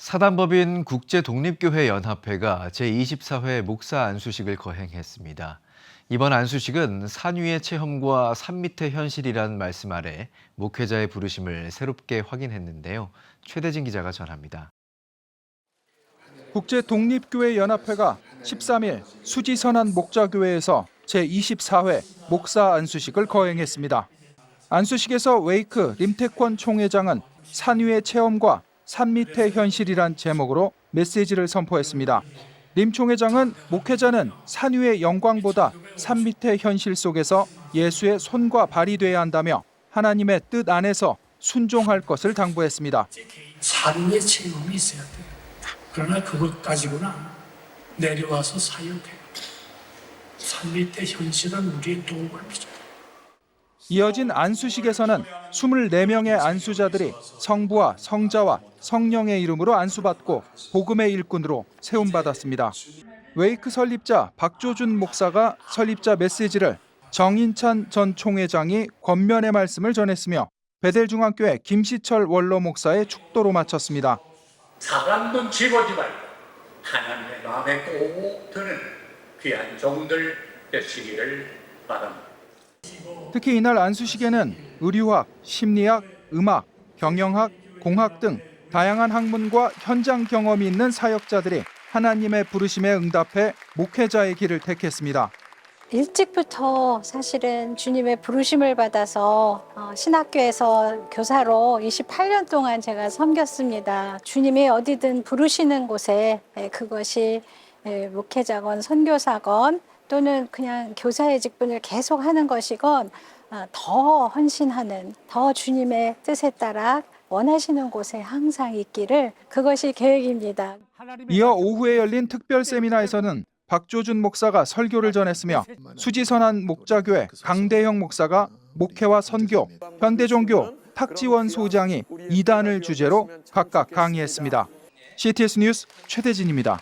사단법인 국제독립교회연합회가 제24회 목사 안수식을 거행했습니다. 이번 안수식은 산 위의 체험과 산 밑의 현실이란 말씀 아래 목회자의 부르심을 새롭게 확인했는데요. 최대진 기자가 전합니다. 국제독립교회 연합회가 13일 수지선한 목자교회에서 제24회 목사 안수식을 거행했습니다. 안수식에서 웨이크 림태권 총회장은 산 위의 체험과 산 밑의 현실이란 제목으로 메시지를 선포했습니다. 림 총회장은 목회자는 산 위의 영광보다 산 밑의 현실 속에서 예수의 손과 발이 돼야 한다며 하나님의 뜻 안에서 순종할 것을 당부했습니다. 삶의 체험이 있어야 돼. 그러나 그것 가지고는 내려와서 사역해. 산 밑의 현실은 우리의 도움을 필요. 이어진 안수식에서는 24명의 안수자들이 성부와 성자와 성령의 이름으로 안수받고 복음의 일꾼으로 세움받았습니다. 웨이크 설립자 박조준 목사가 설립자 메시지를 정인찬 전 총회장이 권면의 말씀을 전했으며 베델중앙교회 김시철 원로 목사의 축도로 마쳤습니다. 사람도 집어지 말고 하나님의 마음에 꼭 드는 귀한 종들 되시기를 바랍니다. 특히 이날 안수식에는 의류학, 심리학, 음악, 경영학, 공학 등 다양한 학문과 현장 경험이 있는 사역자들이 하나님의 부르심에 응답해 목회자의 길을 택했습니다. 일찍부터 사실은 주님의 부르심을 받아서 어, 신학교에서 교사로 28년 동안 제가 섬겼습니다. 주님이 어디든 부르시는 곳에 예, 그것이 예, 목회자건 선교사건 또는 그냥 교사의 직분을 계속 하는 것이건 어, 더 헌신하는 더 주님의 뜻에 따라 원하시는 곳에 항상 있기를 그것이 계획입니다. 이어 오후에 열린 특별 세미나에서는 박조준 목사가 설교를 전했으며 수지선한 목자교회 강대형 목사가 목회와 선교, 현대종교 탁지원 소장이 이단을 주제로 각각 강의했습니다. CTS 뉴스 최대진입니다.